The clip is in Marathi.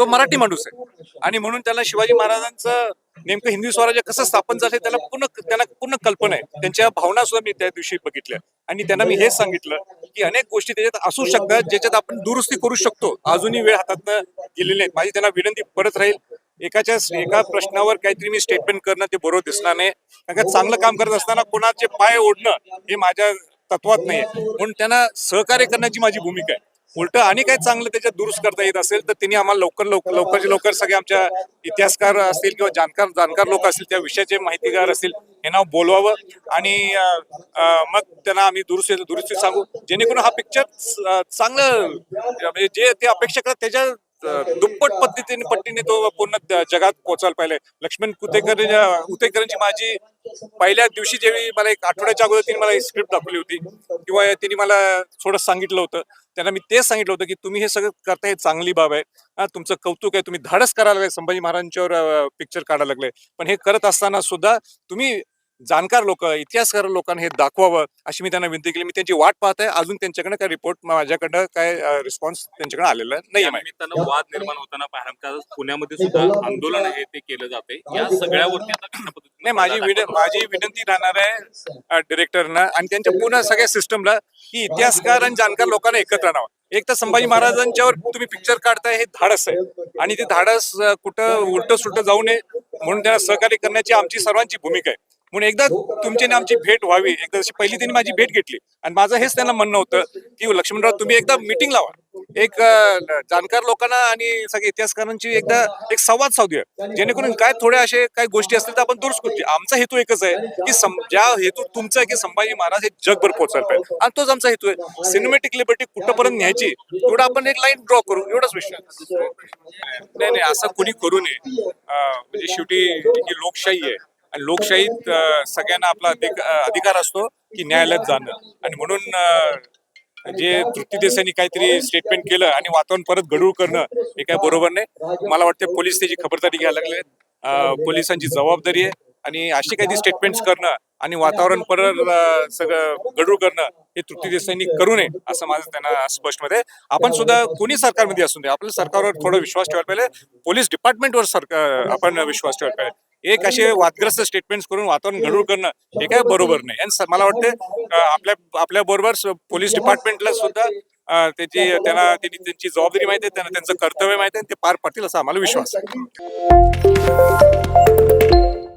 तो मराठी माणूस आहे. आणि म्हणून त्याला शिवाजी महाराजांचं नेमकं हिंदू स्वराज्य कसं स्थापन झालं त्याला पूर्ण त्यांना पूर्ण कल्पना आहे. त्यांच्या भावना सुद्धा मी त्या दिवशी बघितल्या. आणि त्यांना मी हेच सांगितलं की अनेक गोष्टी त्याच्यात असू शकतात ज्याच्यात आपण दुरुस्ती करू शकतो. अजूनही वेळ हातातनं गेलेली नाही माझी त्यांना विनंती परत राहील. एकाच्या एका प्रश्नावर काहीतरी मी स्टेटमेंट करणं ते बरोबर दिसणार नाही. कारण चांगलं काम करत असताना कोणाचे पाय ओढणं हे माझ्या तत्वात नाही म्हणून त्यांना सहकार्य करण्याची माझी भूमिका आहे. उलट आणि काही चांगलं त्याच्यात दुरुस्त करता येत असेल तर त्यांनी आम्हाला लवकर लवकर लवकरचे लवकर सगळे आमच्या इतिहासकार असतील किंवा जाणकार जाणकार लोक असतील त्या विषयाचे माहितीगार असतील यांना बोलवावं. आणि मग त्यांना आम्ही दुरुस्ती दुरुस्ती सांगू. जेणेकरून हा पिक्चर चांगलं म्हणजे जे ते अपेक्षा करतात त्याच्या दुप्पट पद्धतीने पट्टीने तो पूर्ण जगात पोहोचायला पाहिजे लक्ष्मण कुतेकर उतेकरांची माझी पहिल्या दिवशी जेव्हा मला एक आठवड्याच्या अगोदर तिने मला स्क्रिप्ट दाखवली होती. किंवा तिने मला थोडं सांगितलं होतं. त्यांना मी तेच सांगितलं होतं की तुम्ही हे सगळं करताय हे चांगली बाब आहे. तुमचं कौतुक आहे. तुम्ही धाडस करायला लागले. संभाजी महाराजांच्यावर पिक्चर काढायला लागले. पण हे करत असताना सुद्धा तुम्ही जाणकार लोक इतिहासकार लोकांना हे दाखवावं अशी मी त्यांना विनंती केली. मी त्यांची वाट पाहत आहे अजून त्यांच्याकडे काय रिपोर्ट माझ्याकडनं काय रिस्पॉन्स त्यांच्याकडे आलेला नाही निमित्तानं वाद निर्माण होताना पुण्यामध्ये सुद्धा आंदोलन हे ते केलं जाते या सगळ्यावरती आता नाही माझी विन माझी विनंती राहणार आहे डिरेक्टरना आणि त्यांच्या पूर्ण सगळ्या सिस्टमला की इतिहासकार आणि जाणकार लोकांना एकत्र आणावं. एक तर संभाजी महाराजांच्यावर तुम्ही पिक्चर काढताय हे धाडस आहे. आणि ते धाडस अं, कुठं उलट सुलट जाऊ नये म्हणून त्यांना सहकार्य करण्याची आमची सर्वांची भूमिका आहे. म्हणून एकदा तुमची आणि आमची भेट व्हावी. एकदा जशी पहिली त्यांनी माझी भेट घेतली. आणि माझं हेच त्यांना म्हणणं होतं की लक्ष्मणराव तुम्ही एकदा मिटिंग लावा. एक जाणकार लोकांना आणि सगळ्या इतिहासकारांची एकदा एक संवाद साधूया. जेणेकरून काय थोड्या असे काही गोष्टी असतील तर आपण दुरुस्त करू आमचा हेतू एकच आहे की ज्या हेतू तुमचा आहे की संभाजी महाराज हे जगभर पोहोचायला पाहिजे. आणि तोच आमचा हेतू आहे. सिनेमॅटिक लिबर्टी कुठंपर्यंत न्यायची? तेवढं आपण एक लाईन ड्रॉ करू. एवढाच विषय नाही नाही असं कुणी करू नये. म्हणजे शेवटी ही लोकशाही आहे आणि लोकशाहीत सगळ्यांना आपला अधिक अधिकार असतो की न्यायालयात जाणं. आणि म्हणून जे तृप्ती देसाईंनी काहीतरी स्टेटमेंट केलं आणि वातावरण परत गडूळ करणं हे काय बरोबर नाही. मला वाटतं पोलीस त्याची खबरदारी घ्यायला लागले पोलिसांची जबाबदारी आहे आणि अशी काही स्टेटमेंट्स करणं आणि वातावरण परत सगळं गडूळ करणं हे तृप्ती देसाईंनी करू नये असं माझं त्यांना स्पष्ट आहे. आपण सुद्धा कोणी सरकारमध्ये असू दे आपल्या सरकारवर थोडा विश्वास ठेवायला पाहिजे. पोलीस डिपार्टमेंटवर सरकार आपण विश्वास ठेवायला पाहिजे. एक असे वादग्रस्त स्टेटमेंट्स करून वातावरण गडूळ करणं हे काय बरोबर नाही. आणि मला वाटतं आपल्या आपल्या बरोबर पोलीस डिपार्टमेंटला सुद्धा त्याची त्यांना त्यांनी त्यांची जबाबदारी माहिती आहे त्यांना त्यांचं कर्तव्य माहिती आहे ते पार पाडतील असा आम्हाला विश्वास आहे.